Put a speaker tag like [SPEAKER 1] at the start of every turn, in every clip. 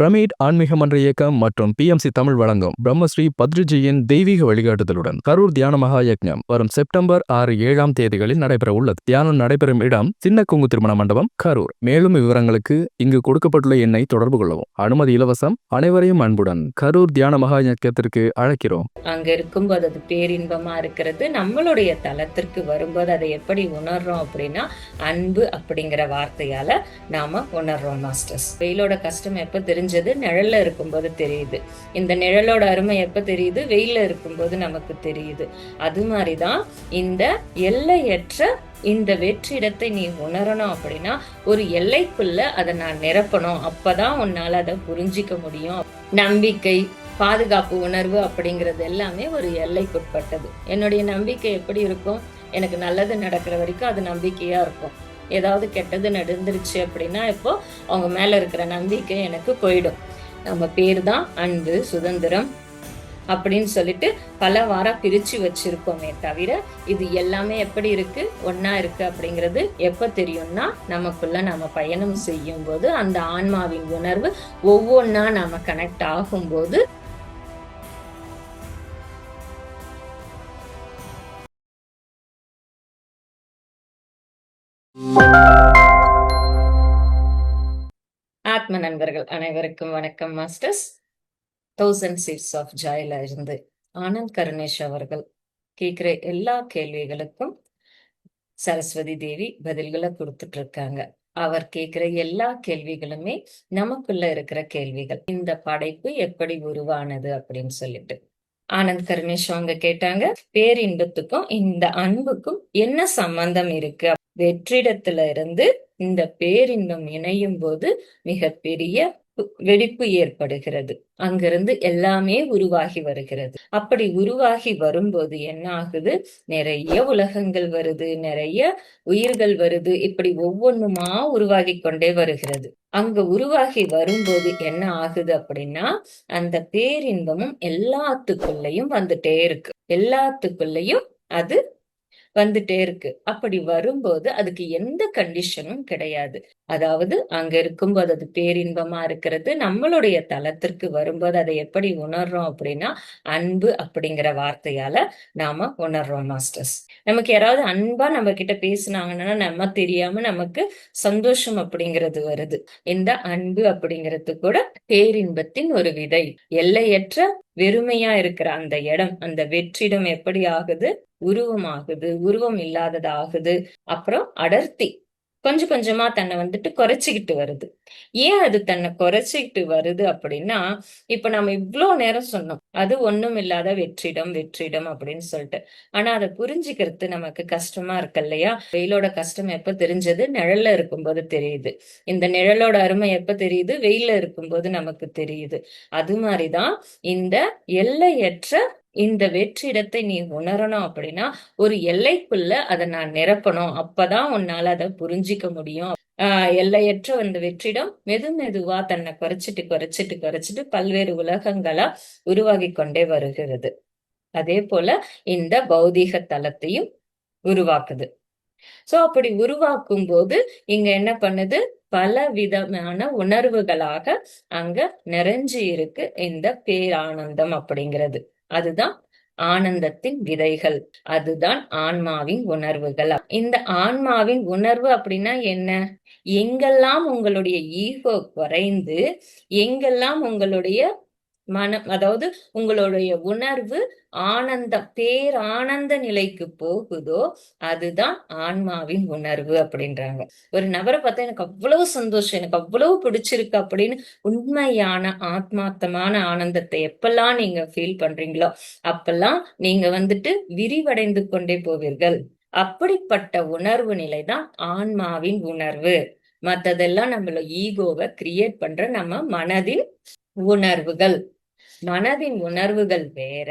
[SPEAKER 1] Pyramid ஆன்மீக மன்ற இயக்கம் மற்றும் பிஎம்சி தமிழ் வழங்கும் பிரம்மஸ்ரீ பத்ரிஜியின் தெய்வீக வழிகாட்டுதலுடன் கரூர் தியான மகா யக்ஞம் வரும் செப்டம்பர் ஆறு ஏழாம் தேதிகளில் நடைபெற உள்ளது தியானம் நடைபெறும் இடம் சின்ன குங்கு திருமண மண்டபம் கரூர். மேலும் விவரங்களுக்கு இங்கு கொடுக்கப்பட்டுள்ள எண்ணை தொடர்பு கொள்ளவும். அனுமதி இலவசம் அனைவரையும் அன்புடன் கரூர் தியான மகா யக்கத்திற்கு அழைக்கிறோம்.
[SPEAKER 2] அங்க இருக்கும்போது அது பேரின்பமா இருக்கிறது. நம்மளுடைய தளத்திற்கு வரும்போது அதை எப்படி உணர்றோம் அப்படின்னா அன்பு அப்படிங்கிற வார்த்தையால நாம உணர்றோம் மாஸ்டர்ஸ். வெயிலோட கஷ்டம் எப்ப தெரிஞ்சது நிழல்ல இருக்கும்போது தெரியுது. இந்த நிழலோட அருமை எப்ப தெரியுது? வெயில இருக்கும்போது நமக்கு தெரியுது. அது மாதிரிதான் இந்த எல்லையற்ற இந்த வெற்றிடத்தை நீ உணரணும் அப்படின்னா ஒரு எல்லைக்குள்ள அதை நான் நிரப்பணும். அப்பதான் உன்னால அதை புரிஞ்சிக்க முடியும். நம்பிக்கை பாதுகாப்பு உணர்வு அப்படிங்கிறது எல்லாமே ஒரு எல்லைக்குட்பட்டது. என்னுடைய நம்பிக்கை எப்படி இருக்கும்? எனக்கு நல்லது நடக்கிற வரைக்கும் அது நம்பிக்கையா இருக்கும். ஏதாவது கெட்டது நடந்துருச்சு அப்படின்னா இப்போ அவங்க மேல இருக்கிற நம்பிக்கை எனக்கு போயிடும். நம்ம பேர் தான் அன்பு சுதந்திரம் அப்படின்னு சொல்லிட்டு பல வாரம் பிரித்து வச்சுருக்கோமே தவிர இது எல்லாமே எப்படி இருக்குது ஒன்றா இருக்குது அப்படிங்கிறது எப்போ தெரியும்னா நமக்குள்ளே நம்ம பயணம் செய்யும்போது அந்த ஆன்மாவின் உணர்வு ஒவ்வொன்றா நாம் கனெக்ட் ஆகும்போது ஆத்ம நண்பர்கள் அனைவருக்கும் வணக்கம் மாஸ்டர்ஸ். தௌசண்ட் சீட்ஸ் ஆஃப் ஜாயில இருந்து ஆனந்த் கருணேஷ் அவர்கள் கேட்கிற எல்லா கேள்விகளுக்கும் சரஸ்வதி தேவி பதில்களை கொடுத்துட்டு இருக்காங்க அவர் கேட்கிற எல்லா கேள்விகளுமே நமக்குள்ள இருக்கிற கேள்விகள். இந்த படைப்பு எப்படி உருவானது அப்படின்னு சொல்லிட்டு. ஆனந்த் கருணேஷ் அவங்க கேட்டாங்க பேரின்பத்துக்கும் இந்த அன்புக்கும் என்ன சம்பந்தம் இருக்கு? வெற்றிடத்துல இருந்து இந்த பேரின்பம் இணையும் போது மிகப்பெரிய வெடிப்பு ஏற்படுகிறது. அங்கிருந்து எல்லாமே உருவாகி வருகிறது. அப்படி உருவாகி வரும்போது என்ன ஆகுது நிறைய உலகங்கள் வருது நிறைய உயிர்கள் வருது. இப்படி ஒவ்வொன்றுமா உருவாகி கொண்டே வருகிறது. அங்க உருவாகி வரும்போது என்ன ஆகுது அப்படின்னா அந்த பேரின்பமும் எல்லாத்துக்குள்ளயும் வந்துட்டே இருக்கு. எல்லாத்துக்குள்ளயும் அது வந்துட்டே இருக்கு. அப்படி வரும்போது அதுக்கு எந்த கண்டிஷனும் கிடையாது. அதாவது அங்க இருக்கும்போது அது பேரின்பமா இருக்கிறது நம்மளுடைய தளத்திற்கு வரும்போது அதை எப்படி உணர்றோம் அப்படின்னா அன்பு அப்படிங்கிற வார்த்தையால நாம உணர்றோம் மாஸ்டர்ஸ் நமக்கு யாராவது அன்பா நம்ம கிட்ட பேசினாங்கன்னா நம்ம தெரியாம நமக்கு சந்தோஷம் அப்படிங்கிறது வருது. இந்த அன்பு அப்படிங்கிறது கூட பேரின்பத்தின் ஒரு விதை. எல்லையற்ற வெறுமையா இருக்கிற அந்த இடம் அந்த வெற்றிடம் எப்படி ஆகுது? உருவமாகுது உருவம் இல்லாததாகுது. அப்புறம் அடர்த்தி. கொஞ்சம் கொஞ்சமா தன்னை வந்துட்டு குறைச்சிக்கிட்டு வருது. ஏன் அது தன்னை குறைச்சிக்கிட்டு வருது அப்படின்னா இப்ப நம்ம இவ்வளோ நேரம் சொன்னோம் அது ஒண்ணும் இல்லாத வெற்றிடம் வெற்றிடம் அப்படின்னு சொல்லிட்டு. ஆனா அதை புரிஞ்சுக்கிறது நமக்கு கஷ்டமா இருக்கு இல்லையா? வெயிலோட கஷ்டம் எப்ப தெரிஞ்சது? நிழல்ல இருக்கும்போது தெரியுது. இந்த நிழலோட அருமை எப்ப தெரியுது? வெயில இருக்கும்போது நமக்கு தெரியுது. அது மாதிரிதான் இந்த எல்லையற்ற இந்த வெற்றிடத்தை நீ உணரணும் அப்படின்னா ஒரு எல்லைக்குள்ள அதை நான் நிரப்பணும். அப்பதான் உன்னால அதை புரிஞ்சிக்க முடியும். ஆஹ் எல்லையற்ற அந்த வெற்றிடம் மெது மெதுவா தன்னை குறைச்சிட்டு குறைச்சிட்டு குறைச்சிட்டு பல்வேறு உலகங்களா உருவாகி கொண்டே வருகிறது. அதே போல இந்த பௌதீக தலத்தையும் உருவாக்குது. சோ அப்படி உருவாக்கும் போது இங்க என்ன பண்ணுது? பல விதமான உணர்வுகளாக அங்க நிறைஞ்சு இருக்கு. இந்த பேரானந்தம் அப்படிங்கிறது. அதுதான் ஆனந்தத்தின் விதைகள். அதுதான் ஆன்மாவின் உணர்வுகள். இந்த ஆன்மாவின் உணர்வு அப்படின்னா என்ன? எங்கெல்லாம் உங்களுடைய ஈகோ குறைந்து எங்கெல்லாம் உங்களுடைய மனம் அதாவது உங்களுடைய உணர்வு ஆனந்தம் பேரானந்த நிலைக்கு போகுதோ அதுதான் ஆன்மாவின் உணர்வு அப்படின்றாங்க. ஒரு நபரை பார்த்தா எனக்கு அவ்வளவு சந்தோஷம் எனக்கு அவ்வளவு பிடிச்சிருக்கு அப்படின்னு உண்மையான ஆத்மார்த்தமான ஆனந்தத்தை எப்பெல்லாம் நீங்க ஃபீல் பண்றீங்களோ அப்பெல்லாம் நீங்க வந்துட்டு விரிவடைந்து கொண்டே போவீர்கள். அப்படிப்பட்ட உணர்வு நிலைதான் ஆன்மாவின் உணர்வு. மத்ததெல்லாம் நம்மள ஈகோவை கிரியேட் பண்ற நம்ம மனதின் உணர்வுகள். மனதின் உணர்வுகள் வேற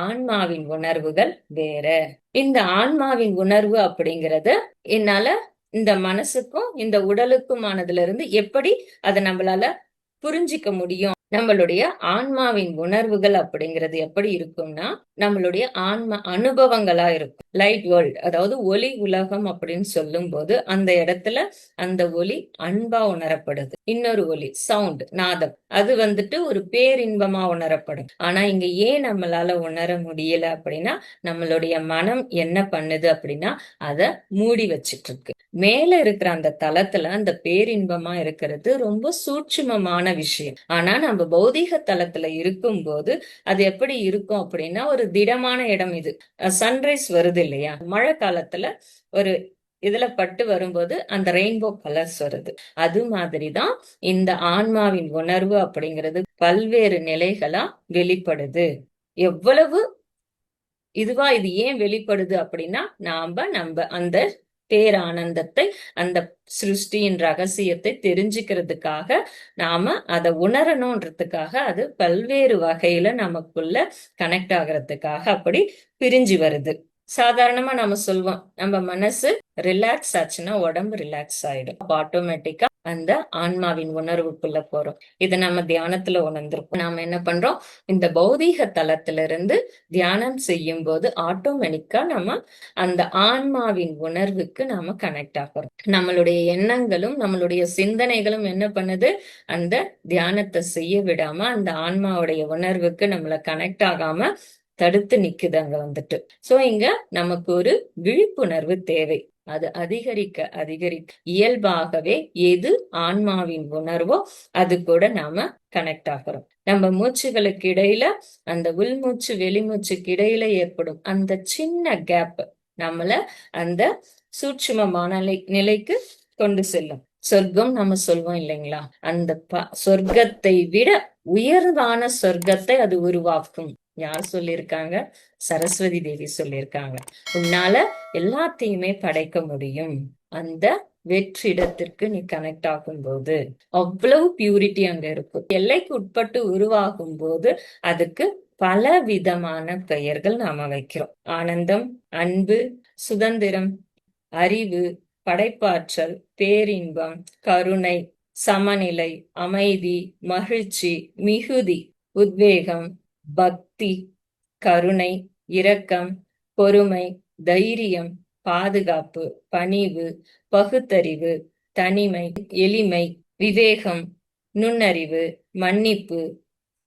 [SPEAKER 2] ஆன்மாவின் உணர்வுகள் வேற. இந்த ஆன்மாவின் உணர்வு அப்படிங்கறது என்னால இந்த மனசுக்கும் இந்த உடலுக்குமானதுல இருந்து எப்படி அதை நம்மளால புரிஞ்சிக்க முடியும்? நம்மளுடைய ஆன்மாவின் உணர்வுகள் அப்படிங்கிறது எப்படி இருக்கும்னா நம்மளுடைய ஆன்ம அனுபவங்களா இருக்கும். லைட் வேர்ல்ட் அதாவது ஒளி உலகம் அப்படின்னு சொல்லும் போது அந்த இடத்துல அந்த ஒலி அன்பா உணரப்படுது. இன்னொரு ஒலி சவுண்ட் நாதம். அது வந்துட்டு ஒரு பேரின்பமா உணரப்படும். ஆனா இங்க ஏன் நம்மளால உணர முடியல அப்படின்னா நம்மளுடைய மனம் என்ன பண்ணுது அப்படின்னா அத மூடி வச்சிட்டு இருக்கு மேல இருக்கிற அந்த தளத்துல அந்த பேரின்பமா இருக்கிறது ரொம்ப சூட்சுமமான விஷயம். ஆனா நம்ம பௌதீக தளத்துல இருக்கும்போது அது எப்படி இருக்கும் அப்படின்னா ஒரு திடமான இடம் இது. சன்ரைஸ் வருது இல்லையா? மழை காலத்துல ஒரு இதுல பட்டு வரும்போது அந்த ரெயின்போ கலர்ஸ் வருது. அது மாதிரிதான் இந்த ஆன்மாவின் உணர்வு அப்படிங்கிறது பல்வேறு நிலைகளா வெளிப்படுது. எவ்வளவு இதுவா இது ஏன் வெளிப்படுது அப்படின்னா நாம நம்ம அந்த பேரானந்தத்தை அந்த சிருஷ்டியின் ரகசியத்தை தெரிஞ்சுக்கிறதுக்காக நாம அதை உணரணும்ன்றதுக்காக அது பல்வேறு வகையில நமக்குள்ள கனெக்ட் ஆகிறதுக்காக அப்படி பிரிஞ்சு வருது. சாதாரணமா நம்ம சொல்வோம். நம்ம மனசு ரிலாக்ஸ் ஆச்சுன்னா உடம்பு ரிலாக்ஸ் ஆயிடும். அப்ப ஆட்டோமேட்டிக்கா அந்த ஆன்மாவின் உணர்வுக்குள்ள போறோம். இதை நம்ம தியானத்துல உணர்ந்திருப்போம். நாம என்ன பண்றோம்? இந்த பௌதீக தளத்துல இருந்து தியானம் செய்யும் போது ஆட்டோமேட்டிக்கா நம்ம அந்த ஆன்மாவின் உணர்வுக்கு நாம கனெக்ட் ஆகிறோம். நம்மளுடைய எண்ணங்களும் நம்மளுடைய சிந்தனைகளும் என்ன பண்ணுது? அந்த தியானத்தை செய்ய விடாம அந்த ஆன்மாவுடைய உணர்வுக்கு நம்மள கனெக்ட் ஆகாம தடுத்து நிக்குது அங்க வந்துட்டு. சோ இங்க நமக்கு ஒரு விழிப்புணர்வு தேவை. அது அதிகரிக்க அதிகரிக்க இயல்பாகவே எது ஆன்மாவின் உணர்வோ அது கூட நாம கனெக்ட் ஆகிறோம். நம்ம மூச்சுகளுக்கு இடையில அந்த உள்மூச்சு வெளிமூச்சுக்கு இடையில ஏற்படும் அந்த சின்ன கேப் நம்மள அந்த சூட்சுமமான நிலை நிலைக்கு கொண்டு செல்லும். சொர்க்கம் நம்ம சொல்வோம் இல்லைங்களா? அந்த ப சொர்க்கத்தை விட உயர்வான சொர்க்கத்தை அது உருவாக்கும். யார் சொல்லியிருக்காங்க சரஸ்வதி தேவி சொல்லியிருக்காங்க உன்னால எல்லாத்தையுமே படைக்க முடியும். அந்த வெற்றிடத்திற்கு நீ கனெக்ட் ஆகும் போது அவ்வளவு பியூரிட்டி அங்க இருக்கும் எல்லைக்கு உட்பட்டு உருவாகும் போது அதுக்கு பல விதமான பெயர்கள் நாம வைக்கிறோம். ஆனந்தம் அன்பு சுதந்திரம் அறிவு படைப்பாற்றல் பேரின்பம் கருணை சமநிலை அமைதி மகிழ்ச்சி மிகுதி உத்வேகம் பக்தி கருணை இரக்கம் பொறுமை தைரியம் பாதுகாப்பு பணிவு பகுத்தறிவு தனிமை எளிமை விவேகம் நுண்ணறிவு மன்னிப்பு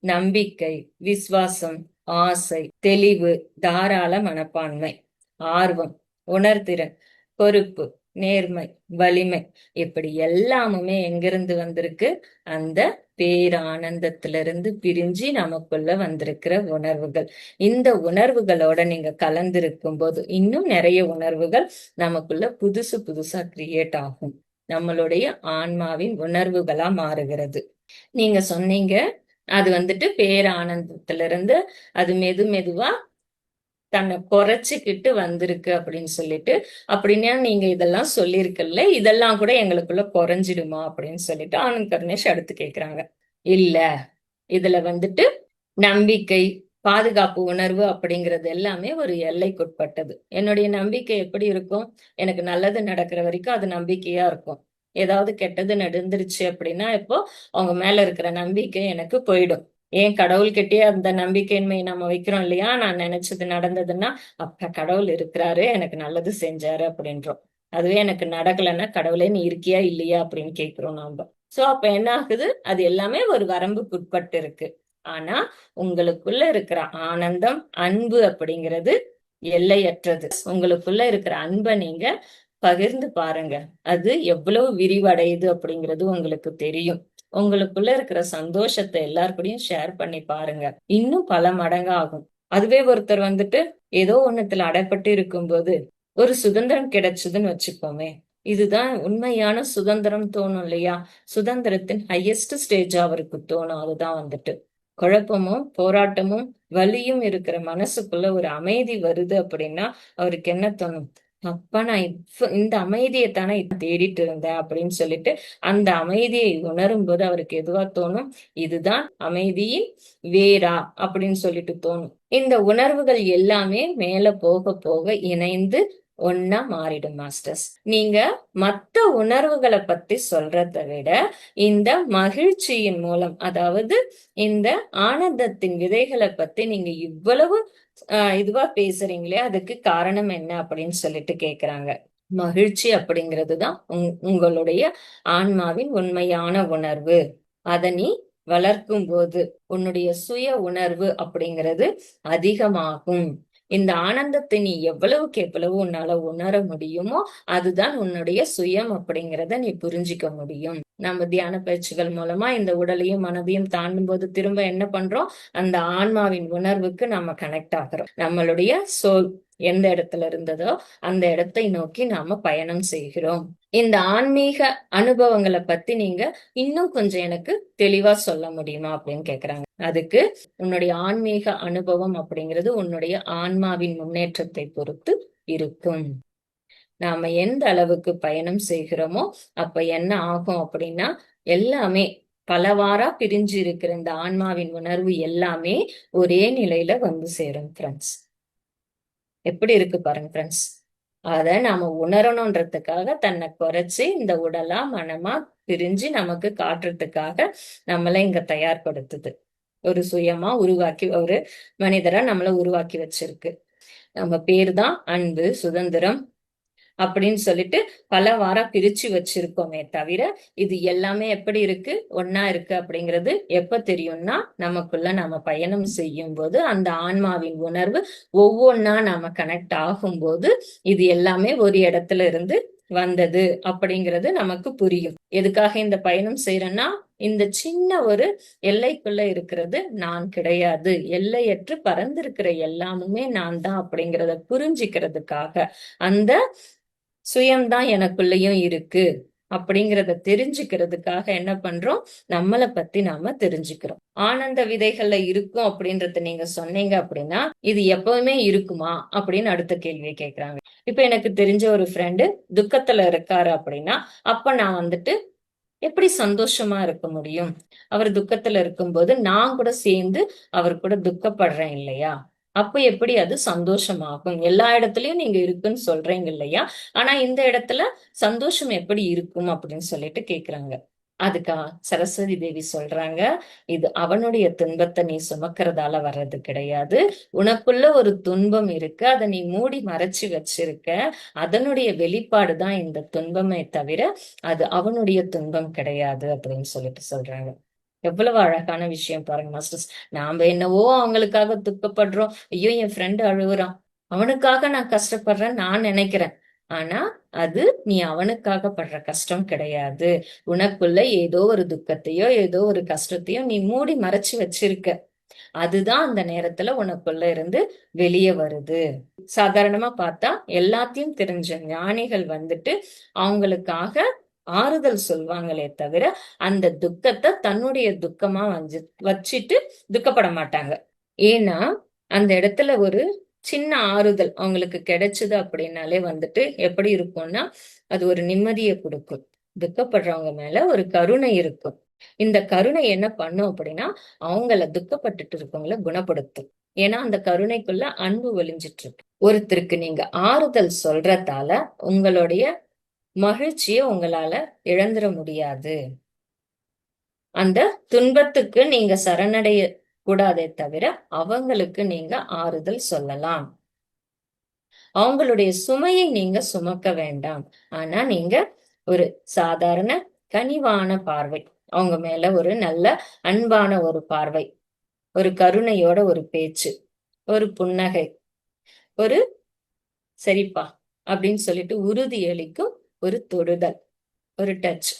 [SPEAKER 2] நம்பிக்கை விசுவாசம் ஆசை தெளிவு தாராள மனப்பான்மை ஆர்வம் உணர்திறன் பொறுப்பு நேர்மை வலிமை இப்படி எல்லாமுமே எங்கிருந்து வந்திருக்கு? அந்த பேரானந்தத்திலிருந்து பிரிஞ்சு நமக்குள்ள வந்திருக்கிற உணர்வுகள். இந்த உணர்வுகளோட நீங்க கலந்திருக்கும் போது இன்னும் நிறைய உணர்வுகள் நமக்குள்ள புதுசு புதுசா கிரியேட் ஆகும். நம்மளுடைய ஆன்மாவின் உணர்வுகளா மாறுகிறது. நீங்க சொன்னீங்க அது வந்துட்டு பேரானந்தத்திலிருந்து அது மெது மெதுவா தன்னை குறைச்சிக்கிட்டு வந்திருக்கு அப்படின்னு சொல்லிட்டு அப்படின்னா நீங்க இதெல்லாம் சொல்லியிருக்கல இதெல்லாம் கூட எங்களுக்குள்ள குறைஞ்சிடுமா அப்படின்னு சொல்லிட்டு ஆனந்த் கருணேஷ் அடுத்து கேட்கிறாங்க இல்ல இதுல வந்துட்டு நம்பிக்கை பாதுகாப்பு உணர்வு அப்படிங்கிறது எல்லாமே ஒரு எல்லைக்குட்பட்டது. என்னுடைய நம்பிக்கை எப்படி இருக்கும்? எனக்கு நல்லது நடக்கிற வரைக்கும் அது நம்பிக்கையா இருக்கும். ஏதாவது கெட்டது நடந்துருச்சு அப்படின்னா இப்போ அவங்க மேல இருக்கிற நம்பிக்கை எனக்கு போயிடும். ஏன் கடவுள்கிட்டயே அந்த நம்பிக்கையின்மையை நம்ம வைக்கிறோம் இல்லையா? நான் நினைச்சது நடந்ததுன்னா அப்ப கடவுள் இருக்கிறாரு எனக்கு நல்லது செஞ்சாரு அப்படின்றோம். அதுவே எனக்கு நடக்கலைன்னா கடவுளே நீ இருக்கியா இல்லையா அப்படின்னு கேக்குறோம் நாம. சோ அப்ப என்ன ஆகுது? அது எல்லாமே ஒரு வரம்புக்குட்பட்டு இருக்கு. ஆனா உங்களுக்குள்ள இருக்கிற ஆனந்தம் அன்பு அப்படிங்கிறது எல்லையற்றது. உங்களுக்குள்ள இருக்கிற அன்பை நீங்க பகிர்ந்து பாருங்க. அது எவ்வளவு விரிவடையுது அப்படிங்கிறது உங்களுக்கு தெரியும். உங்களுக்குள்ள இருக்கிற சந்தோஷத்தை எல்லாருக்கூடயும் ஷேர் பண்ணி பாருங்க. இன்னும் பல மடங்கு ஆகும் அதுவே ஒருத்தர் வந்துட்டு ஏதோ ஒண்ணுத்துல அடைப்பட்டு இருக்கும்போது ஒரு சுதந்திரம் கிடைச்சதுன்னு வச்சுக்கோமே. இதுதான் உண்மையான சுதந்திரம் தோணும் இல்லையா? சுதந்திரத்தின் ஹையஸ்ட் ஸ்டேஜ் அவருக்கு தோணும். அதுதான் வந்துட்டு. குழப்பமும் போராட்டமும் வலியும் இருக்கிற மனசுக்குள்ள ஒரு அமைதி வருது அப்படின்னா அவருக்கு என்ன தோணும்? அப்பா நான் இப்ப இந்த அமைதியை தானே தேடிட்டு இருந்தேன் அப்படின்னு சொல்லிட்டு அந்த அமைதியை உணரும் போது அவருக்கு எதுவா தோணும்? இதுதான் அமைதியின் வேரா அப்படின்னு சொல்லிட்டு தோணும். இந்த உணர்வுகள் எல்லாமே மேல போக போக இணைந்து ஒன்னா மாறிடும் மாஸ்டர்ஸ் நீங்க மத்த உணர்வுகளை பத்தி சொல்றதை விட இந்த மகிழ்ச்சியின் மூலம் அதாவது இந்த ஆனந்தத்தின் விதைகளை பத்தி நீங்க இவ்வளவு இதுவா பேசுறீங்களே அதுக்கு காரணம் என்ன அப்படின்னு சொல்லிட்டு கேக்குறாங்க. மகிழ்ச்சி அப்படிங்கிறது தான் உங்களுடைய ஆன்மாவின் உண்மையான உணர்வு. அதை நீ வளர்க்கும் போது உன்னுடைய சுய உணர்வு அப்படிங்கிறது அதிகமாகும். இந்த ஆனந்தத்தை நீ எவ்வளவுக்கு எவ்வளவு உன்னால உணர முடியுமோ அதுதான் உன்னுடைய சுயம் அப்படிங்கிறத நீ புரிஞ்சிக்க முடியும். நம்ம தியான பயிற்சிகள் மூலமா இந்த உடலையும் மனதையும் தாண்டும் போது திரும்ப என்ன பண்றோம்? அந்த ஆன்மாவின் உணர்வுக்கு நம்ம கனெக்ட் ஆகிறோம். நம்மளுடைய சோல் எந்த இடத்துல இருந்ததோ அந்த இடத்தை நோக்கி நாம பயணம் செய்கிறோம். இந்த ஆன்மீக அனுபவங்களை பத்தி நீங்க இன்னும் கொஞ்சம் எனக்கு தெளிவா சொல்ல முடியுமா அப்படின்னு கேக்குறாங்க. அதுக்கு உன்னுடைய ஆன்மீக அனுபவம் அப்படிங்கிறது உன்னுடைய ஆன்மாவின் முன்னேற்றத்தை பொறுத்து இருக்கும். நாம எந்த அளவுக்கு பயணம் செய்கிறோமோ அப்ப என்ன ஆகும் அப்படின்னா எல்லாமே பலவாரா பிரிஞ்சு இருக்கிற இந்த ஆன்மாவின் உணர்வு எல்லாமே ஒரே நிலையில வந்து சேரும் ஃப்ரெண்ட்ஸ் எப்படி இருக்கு பாருங்க ஃப்ரெண்ட்ஸ் அத நாம உணரணுன்றதுக்காக தன்னை குறைச்சு இந்த உடலா மனமா பிரிஞ்சு நமக்கு காட்டுறதுக்காக நம்மள இங்க தயார்படுத்துது. ஒரு சுயமா உருவாக்கி ஒரு மனிதரா நம்மள உருவாக்கி வச்சிருக்கு. நம்ம பேர் தான் அன்பு சுதந்திரம் அப்படின்னு சொல்லிட்டு பல வாரம் பிரிச்சு வச்சிருக்கோமே தவிர இது எல்லாமே எப்படி இருக்கு? ஒன்னா இருக்கு அப்படிங்கிறது எப்ப தெரியும்னா நமக்குள்ள நாம பயணம் செய்யும் போது அந்த ஆன்மாவின் உணர்வு ஒவ்வொன்னா நாம கனெக்ட் ஆகும்போது இது எல்லாமே ஒரு இடத்துல இருந்து வந்தது அப்படிங்கிறது நமக்கு புரியும். எதுக்காக இந்த பயணம் செய்யறேன்னா இந்த சின்ன ஒரு எல்லைக்குள்ள இருக்கிறது நான் கிடையாது. எல்லையற்று பறந்திருக்கிற எல்லாமுமே நான் தான் அப்படிங்கிறத புரிஞ்சுக்கிறதுக்காக அந்த சுயம்தான் எனக்குள்ளயும் இருக்கு அப்படிங்கிறத தெரிஞ்சுக்கிறதுக்காக என்ன பண்றோம்? நம்மளை பத்தி நாம தெரிஞ்சுக்கிறோம். ஆனந்த விதைகள்ல இருக்கும் அப்படின்றத நீங்க சொன்னீங்க அப்படின்னா இது எப்பவுமே இருக்குமா அப்படின்னு அடுத்த கேள்வியை கேக்குறாங்க. இப்ப எனக்கு தெரிஞ்ச ஒரு ஃப்ரெண்டு துக்கத்துல இருக்காரு அப்படின்னா அப்ப நான் வந்துட்டு எப்படி சந்தோஷமா இருக்க முடியும்? அவர் துக்கத்துல இருக்கும்போது நான் கூட சேர்ந்து அவர் கூட துக்கப்படுறேன் இல்லையா? அப்ப எப்படி அது சந்தோஷமாகும்? எல்லா இடத்துலயும் நீங்க இருக்குன்னு சொல்றீங்க இல்லையா? ஆனா இந்த இடத்துல சந்தோஷம் எப்படி இருக்கும் அப்படின்னு சொல்லிட்டு கேக்குறாங்க. அதுக்கா சரஸ்வதி தேவி சொல்றாங்க இது அவனுடைய துன்பத்தை நீ சுமக்கிறதால வர்றது கிடையாது. உனக்குள்ள ஒரு துன்பம் இருக்கு அதை நீ மூடி மறைச்சு வச்சிருக்க. அதனுடைய வெளிப்பாடு தான் இந்த துன்பமே தவிர அது அவனுடைய துன்பம் கிடையாது அப்படின்னு சொல்லிட்டு சொல்றாங்க. எவ்வளவு அழகான விஷயம் பாருங்க மாஸ்டர்ஸ். நாம என்னவோ அவங்களுக்காக துக்கப்படுறோம். ஐயோ என் ஃப்ரெண்டு அழுகுறான். அவனுக்காக நான் கஷ்டப்படுறேன் நான் நினைக்கிறேன். ஆனா அது நீ அவனுக்காக படுற கஷ்டம் கிடையாது. உனக்குள்ள ஏதோ ஒரு துக்கத்தையோ ஏதோ ஒரு கஷ்டத்தையோ நீ மூடி மறைச்சு வச்சிருக்க. அதுதான் அந்த நேரத்துல உனக்குள்ள இருந்து வெளியே வருது. சாதாரணமா பார்த்தா எல்லாத்தையும் தெரிஞ்ச ஞானிகள் வந்துட்டு அவங்களுக்காக ஆறுதல் சொல்வாங்களே தவிர அந்த துக்கத்தை தன்னுடைய துக்கமா வந்து வச்சுட்டு துக்கப்பட மாட்டாங்க. ஏன்னா அந்த இடத்துல ஒரு சின்ன ஆறுதல் அவங்களுக்கு கிடைச்சது அப்படின்னாலே வந்துட்டு எப்படி இருக்கும்னா அது ஒரு நிம்மதியை கொடுக்கும். துக்கப்படுறவங்க மேல ஒரு கருணை இருக்கும். இந்த கருணை என்ன பண்ணும் அப்படின்னா அவங்கள துக்கப்பட்டுட்டு இருக்கவங்கள குணப்படுத்தும். ஏன்னா அந்த கருணைக்குள்ள அன்பு ஒளிஞ்சிட்டு இருக்கு ஒருத்தருக்கு நீங்க ஆறுதல் சொல்றதால உங்களுடைய மகிழ்ச்சியை உங்களால இழந்துட முடியாது. அந்த துன்பத்துக்கு நீங்க சரணடைய கூடாதே தவிர அவங்களுக்கு நீங்க ஆறுதல் சொல்லலாம். அவங்களுடைய சுமையை நீங்க சுமக்க வேண்டாம். ஆனா நீங்க ஒரு சாதாரண கனிவான பார்வை அவங்க மேல ஒரு நல்ல அன்பான ஒரு பார்வை ஒரு கருணையோட ஒரு பேச்சு ஒரு புன்னகை ஒரு சரிப்பா அப்படின்னு சொல்லிட்டு உறுதியளிக்கும் ஒரு தொடுதல் ஒரு டச்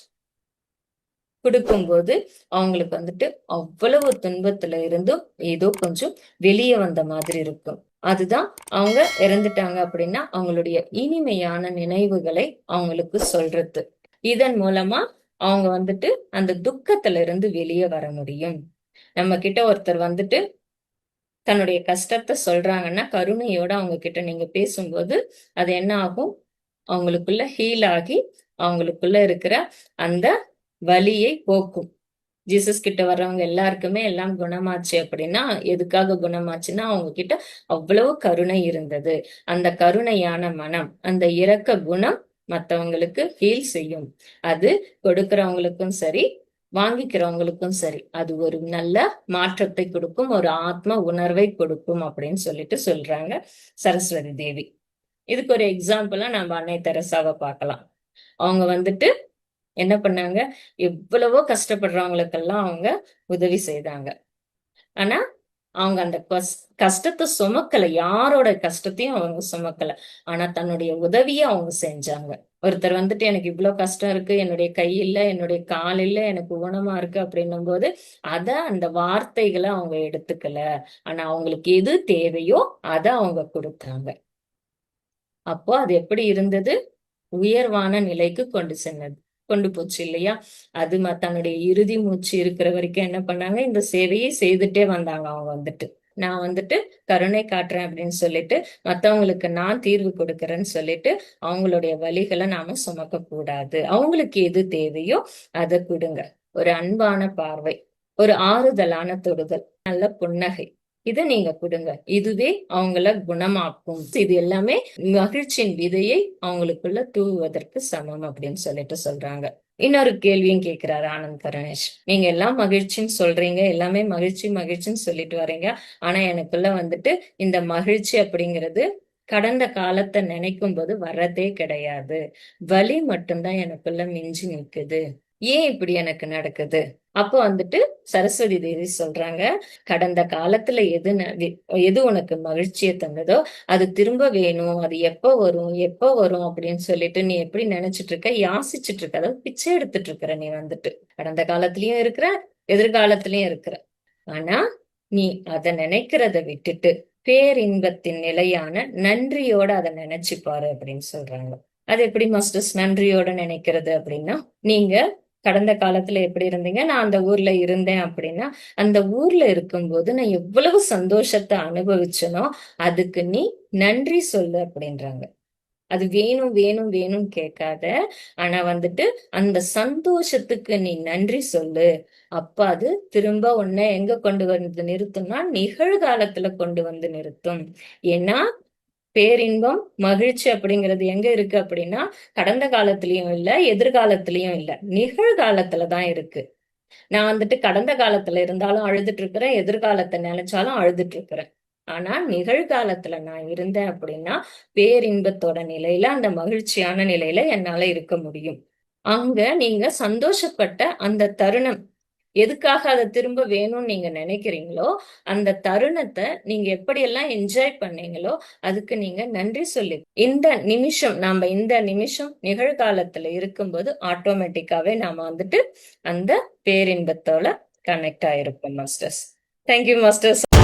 [SPEAKER 2] கொடுக்கும்போது அவங்களுக்கு வந்துட்டு அவ்வளவு துன்பத்துல இருந்தும் ஏதோ கொஞ்சம் வெளியே வந்த மாதிரி இருக்கும். அதுதான் அவங்க இறந்துட்டாங்க அப்படின்னா அவங்களுடைய இனிமையான நினைவுகளை அவங்களுக்கு சொல்றது. இதன் மூலமா அவங்க வந்துட்டு அந்த துக்கத்துல இருந்து வெளியே வர முடியும். நம்ம கிட்ட ஒருத்தர் வந்துட்டு தன்னுடைய கஷ்டத்தை சொல்றாங்கன்னா கருணையோட அவங்க கிட்ட நீங்க பேசும்போது அது என்ன ஆகும்? அவங்களுக்குள்ள ஹீல் ஆகி அவங்களுக்குள்ள இருக்கிற அந்த வலியை போக்கும். ஜீசஸ் கிட்ட வர்றவங்க எல்லாருக்குமே எல்லாம் குணமாச்சு அப்படின்னா எதுக்காக குணமாச்சுன்னா அவங்க கிட்ட அவ்வளவு கருணை இருந்தது. அந்த கருணையான மனம் அந்த இரக்க குணம் மத்தவங்களுக்கு ஹீல் செய்யும். அது கொடுக்கறவங்களுக்கும் சரி வாங்கிக்கிறவங்களுக்கும் சரி அது ஒரு நல்ல மாற்றத்தை கொடுக்கும் ஒரு ஆத்ம உணர்வை கொடுக்கும் அப்படின்னு சொல்லிட்டு சொல்றாங்க சரஸ்வதி தேவி. இதுக்கு ஒரு எக்ஸாம்பிளா நம்ம அன்னை தெரசாவை பார்க்கலாம். அவங்க வந்துட்டு என்ன பண்ணாங்க? எவ்வளவோ கஷ்டப்படுறவங்களுக்கெல்லாம் அவங்க உதவி செய்தாங்க. ஆனா அவங்க அந்த கஷ்டத்தை சுமக்கல. யாரோட கஷ்டத்தையும் அவங்க சுமக்கல. ஆனா தன்னுடைய உதவியை அவங்க செஞ்சாங்க. ஒருத்தர் வந்துட்டு எனக்கு இவ்வளவு கஷ்டம் இருக்கு. என்னுடைய கை இல்ல. என்னுடைய கால் இல்ல. எனக்கு ஊனமா இருக்கு. அப்படின்னும் போது அத அந்த வார்த்தைகளை அவங்க எடுத்துக்கல. ஆனா அவங்களுக்கு எது தேவையோ அத அவங்க கொடுத்தாங்க. அப்போ அது எப்படி இருந்தது? உயர்வான நிலைக்கு கொண்டு சென்னது. கொண்டு போச்சு இல்லையா? அது தன்னுடைய இறுதி மூச்சு இருக்கிற வரைக்கும் என்ன பண்ணாங்க? இந்த சேவையை செய்துட்டே வந்தாங்க அவங்க வந்துட்டு. நான் வந்துட்டு கருணை காட்டுறேன் அப்படின்னு சொல்லிட்டு மத்தவங்களுக்கு நான் தீர்வு கொடுக்கறேன்னு சொல்லிட்டு அவங்களுடைய வழிகளை நாம சுமக்க கூடாது அவங்களுக்கு எது தேவையோ அதை கொடுங்க. ஒரு அன்பான பார்வை ஒரு ஆறுதலான தொடுதல் நல்ல புன்னகை. இதை நீங்க கொடுங்க. இதுவே அவங்கள குணமாக்கும். இது எல்லாமே மகிழ்ச்சியின் விதையை அவங்களுக்குள்ள தூவுவதற்கு சமம் அப்படின்னு சொல்லிட்டு சொல்றாங்க. இன்னொரு கேள்வியும் கேக்குறாரு ஆனந்த் கருணேஷ் நீங்க எல்லாம் மகிழ்ச்சின்னு சொல்றீங்க எல்லாமே மகிழ்ச்சி மகிழ்ச்சின்னு சொல்லிட்டு வர்றீங்க ஆனா எனக்குள்ள வந்துட்டு இந்த மகிழ்ச்சி அப்படிங்கிறது கடந்த காலத்தை நினைக்கும் போது வர்றதே கிடையாது. வலி மட்டும்தான் எனக்குள்ள மிஞ்சி நிக்குது. ஏன் இப்படி எனக்கு நடக்குது? அப்போ வந்துட்டு சரஸ்வதி தேவி சொல்றாங்க கடந்த காலத்துல எது எது உனக்கு மகிழ்ச்சியை தந்ததோ அது திரும்ப வேணும் அது எப்போ வரும் எப்போ வரும் அப்படின்னு சொல்லிட்டு நீ எப்படி நினைச்சிட்டு இருக்க? யாசிச்சுட்டு இருக்க அதாவது பிச்சை எடுத்துட்டு இருக்கிற நீ வந்துட்டு. கடந்த காலத்திலயும் இருக்கிற எதிர்காலத்திலயும் இருக்கிற. ஆனா நீ அத நினைக்கிறத விட்டுட்டு பேரின்பத்தின் நிலையான நன்றியோட அதை நினைச்சு பாரு அப்படின்னு சொல்றாங்க. அது எப்படி மாஸ்டர்ஸ் நன்றியோட நினைக்கிறது அப்படின்னா நீங்க கடந்த காலத்துல எப்படி இருந்தீங்க? நான் அந்த ஊர்ல இருந்தேன் அப்படின்னா அந்த ஊர்ல இருக்கும்போது நான் எவ்வளவு சந்தோஷத்தை அனுபவிச்சனோ அதுக்கு நீ நன்றி சொல்லு அப்படின்றாங்க. அது வேணும் வேணும் வேணும் கேட்காத. ஆனா வந்துட்டு அந்த சந்தோஷத்துக்கு நீ நன்றி சொல்லு. அப்ப அது திரும்ப உன்னை எங்க கொண்டு வந்து நிறுத்தும்னா நிகழ்காலத்துல கொண்டு வந்து நிறுத்தும். ஏன்னா பேரின்பம் மகிழ்ச்சி அப்படிங்கிறது எங்க இருக்கு அப்படின்னா கடந்த காலத்திலயும் இல்ல எதிர்காலத்திலயும் இல்ல. நிகழ்காலத்துல தான் இருக்கு. நான் வந்துட்டு கடந்த காலத்துல இருந்தாலும் அழுதுட்டு இருக்கிறேன் எதிர்காலத்தை நினைச்சாலும் அழுதுட்டு இருக்கிறேன். ஆனா நிகழ்காலத்துல நான் இருந்தேன் அப்படின்னா பேரின்பத்தோட நிலையில அந்த மகிழ்ச்சியான நிலையில என்னால இருக்க முடியும். அங்க நீங்க சந்தோஷப்பட்ட அந்த தருணம் எதுக்காக அதை திரும்ப வேணும்னு நீங்க நினைக்கிறீங்களோ அந்த தருணத்தை நீங்க எப்படியெல்லாம் என்ஜாய் பண்ணீங்களோ அதுக்கு நீங்க நன்றி சொல்லி இந்த நிமிஷம் நாம இந்த நிமிஷம் நிகழ்காலத்துல இருக்கும்போது ஆட்டோமேட்டிக்காவே நாம வந்துட்டு அந்த பேரின்பத்தோட கனெக்ட் ஆயிருப்போம் மாஸ்டர்ஸ் தேங்க்யூ மாஸ்டர்ஸ்